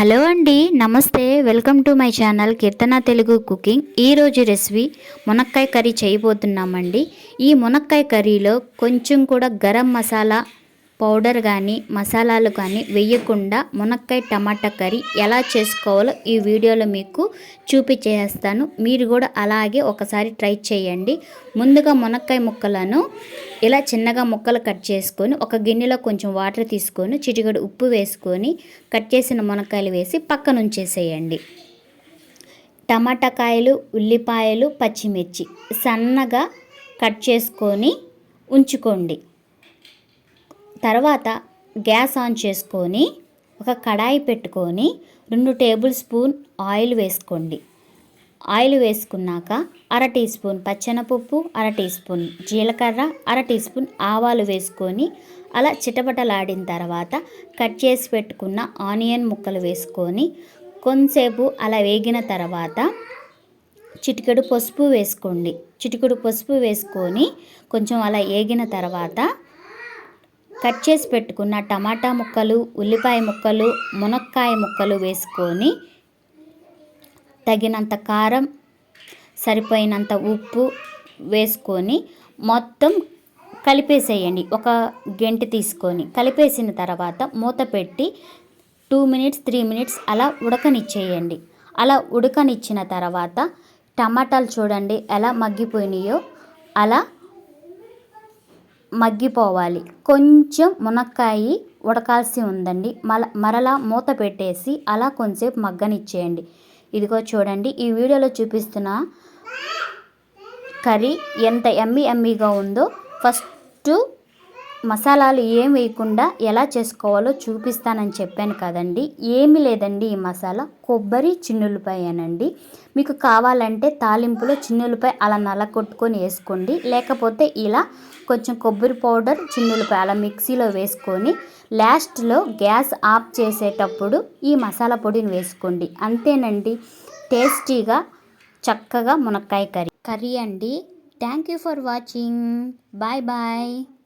Hello అండి నమస్తే. Welcome to my channel Keerthana Telugu cooking. ఈరోజు రెసిపీ మునక్కాయ కర్రీ చేయబోతున్నామండి. ఈ మునక్కాయ కర్రీలో కొంచెం కూడా గరం మసాలా పౌడర్ కానీ మసాలాలు కానీ వేయకుండా మునక్కాయ టమాటా కర్రీ ఎలా చేసుకోవాలో ఈ వీడియోలో మీకు చూపించేస్తాను. మీరు కూడా అలాగే ఒకసారి ట్రై చేయండి. ముందుగా మునక్కాయ ముక్కలను ఇలా చిన్నగా ముక్కలు కట్ చేసుకొని ఒక గిన్నెలో కొంచెం వాటర్ తీసుకొని చిటికడు ఉప్పు వేసుకొని కట్ చేసిన మునక్కాయలు వేసి పక్కన ఉంచేసేయండి టమాటా కాయలు ఉల్లిపాయలు పచ్చిమిర్చి సన్నగా కట్ చేసుకొని ఉంచుకోండి. తర్వాత గ్యాస్ ఆన్ చేసుకొని ఒక కడాయి పెట్టుకొని రెండు టేబుల్ స్పూన్ ఆయిల్ వేసుకోండి. ఆయిల్ వేసుకున్నాక అర టీ స్పూన్ పచ్చెనపప్పు అర టీ స్పూన్ జీలకర్ర అర టీ స్పూన్ ఆవాలు వేసుకొని అలా చిటపటలాడిన తర్వాత కట్ చేసి పెట్టుకున్న ఆనియన్ ముక్కలు వేసుకొని కొంతసేపు అలా వేగిన తర్వాత చిటికెడు పసుపు వేసుకోండి. చిటికెడు పసుపు వేసుకొని కొంచెం అలా వేగిన తర్వాత కట్ చేసి పెట్టుకున్న టమాటా ముక్కలు ఉల్లిపాయ ముక్కలు మునక్కాయ ముక్కలు వేసుకొని తగినంత కారం సరిపోయినంత ఉప్పు వేసుకొని మొత్తం కలిపేసేయండి. ఒక గెంటి తీసుకొని కలిపేసిన తర్వాత మూత పెట్టి టూ మినిట్స్ త్రీ మినిట్స్ అలా ఉడకనిచ్చేయండి. అలా ఉడకనిచ్చిన తర్వాత టమాటాలు చూడండి ఎలా మగ్గిపోయినాయో అలా మగ్గిపోవాలి. కొంచెం మునక్కాయ ఉడకాల్సి ఉందండి. మల మరలా మూత పెట్టేసి అలా కొంచెంసేపు మగ్గనిచ్చేయండి. ఇదిగో చూడండి ఈ వీడియోలో చూపిస్తున్న కర్రీ ఎంత ఎమ్మి ఎమ్మిగా ఉందో. ఫస్ట్ మసాలాలు ఏం వేయకుండా ఎలా చేసుకోవాలో చూపిస్తానని చెప్పాను కదండి. ఏమి లేదండి ఈ మసాలా. కొబ్బరి చిన్నులపాయనండి. మీకు కావాలంటే తాలింపులో చిన్నులపై అలా నల్ల కొట్టుకొని వేసుకోండి. లేకపోతే ఇలా కొంచెం కొబ్బరి పౌడర్ చిన్నులపై అలా మిక్సీలో వేసుకొని లాస్ట్లో గ్యాస్ ఆఫ్ చేసేటప్పుడు ఈ మసాలా పొడిని వేసుకోండి. అంతేనండి. టేస్టీగా చక్కగా మునక్కాయ కర్రీ. కర్రీ అండి. Thank you for watching. Bye bye.